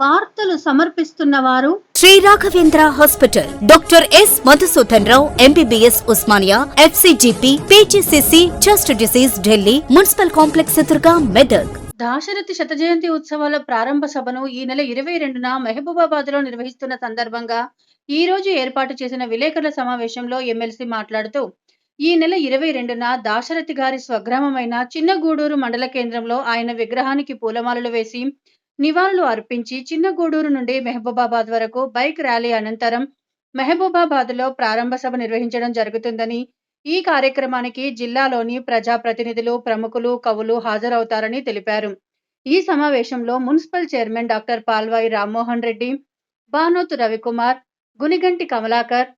వార్తలు సమర్పిస్తున్న వారు Shri Raghavendra hospital. Doctor S Madhusudan Rao MBBS Osmania FCGP PGCC chest disease Delhi municipal complex ఎదురుగా మెదక్ దాశరథి శత జయంతి ఉత్సవాల ప్రారంభ సభను ఈ నెల ఇరవై రెండున మహబూబాబాద్లో నిర్వహిస్తున్న సందర్భంగా ఈ రోజు ఏర్పాటు చేసిన విలేకరుల సమావేశంలో ఎమ్మెల్సీ మాట్లాడుతూ ఈ నెల ఇరవై రెండున దాశరథి గారి స్వగ్రామమైన చిన్నగూడూరు మండల కేంద్రంలో ఆయన విగ్రహానికి పూలమాలలు వేసి నివాళులు అర్పించి చిన్నగూడూరు నుండి మహబూబాబాద్ వరకు బైక్ ర్యాలీ అనంతరం మహబూబాబాద్లో ప్రారంభ సభ నిర్వహించడం జరుగుతుందని ఈ కార్యక్రమానికి జిల్లాలోని ప్రజాప్రతినిధులు ప్రముఖులు కవులు హాజరవుతారని తెలిపారు. ఈ సమావేశంలో municipal chairman doctor Palvai Rammohan Reddy Banothu Ravikumar Guniganti Kamalakar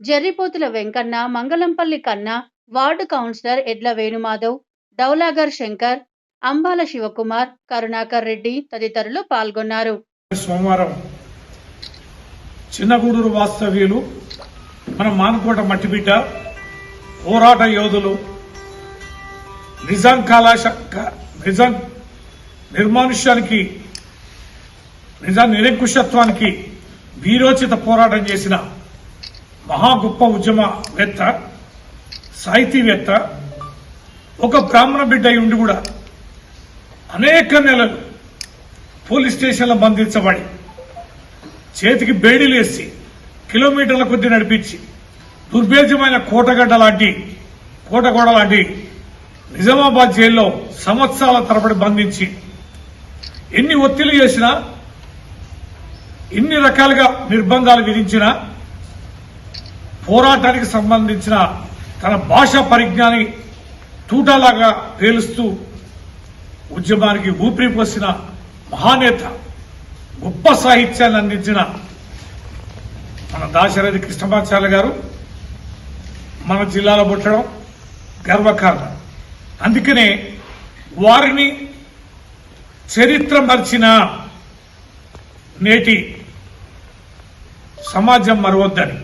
Jarripothula Venkanna Mangalampalli Kanna ward councillor ఎడ్ల వేణుమాధవ్ డౌలాగర్ శంకర్ అంబాల శివకుమార్ కరుణాకర్ రెడ్డి తదితరులు పాల్గొన్నారు. సోమవారం చిన్నగూడూరు వాస్తవ్యులు మన మానుకోట మట్టిబిడ్డ పోరాట యోధులు నిజాం కళాశ నిజాం నిర్మానుష్యానికి నిజాం నిరంకుశత్వానికి వీరోచిత పోరాటం చేసిన మహా గొప్ప ఉద్యమవేత్త సాహితీవేత్త ఒక బ్రాహ్మణ బిడ్డ అయి ఉండి కూడా అనేక నెలలు పోలీస్ స్టేషన్లో బంధించబడి చేతికి బేడీలేసి కిలోమీటర్ల కొద్ది నడిపించి దుర్భేద్యమైన కోటగడ్డ లాంటి కోటగోడ లాంటి నిజామాబాద్ జైల్లో సంవత్సరాల తరబడి బంధించి ఎన్ని ఒత్తిళ్ళు చేసినా ఎన్ని రకాలుగా నిర్బంధాలు విధించినా పోరాటానికి సంబంధించిన తన భాషా పరిజ్ఞాని తూటాలాగా పేలుస్తూ ఉద్యమానికి ఊపిరి పోసిన మహానేత గొప్ప సాహిత్యాన్ని అందించిన మన దాశరథి కృష్ణమాచార్య గారు మన జిల్లాలో పుట్టడం గర్వకారణం. అందుకనే వారిని చరిత్ర మర్చిన నేటి సమాజం మరవద్దని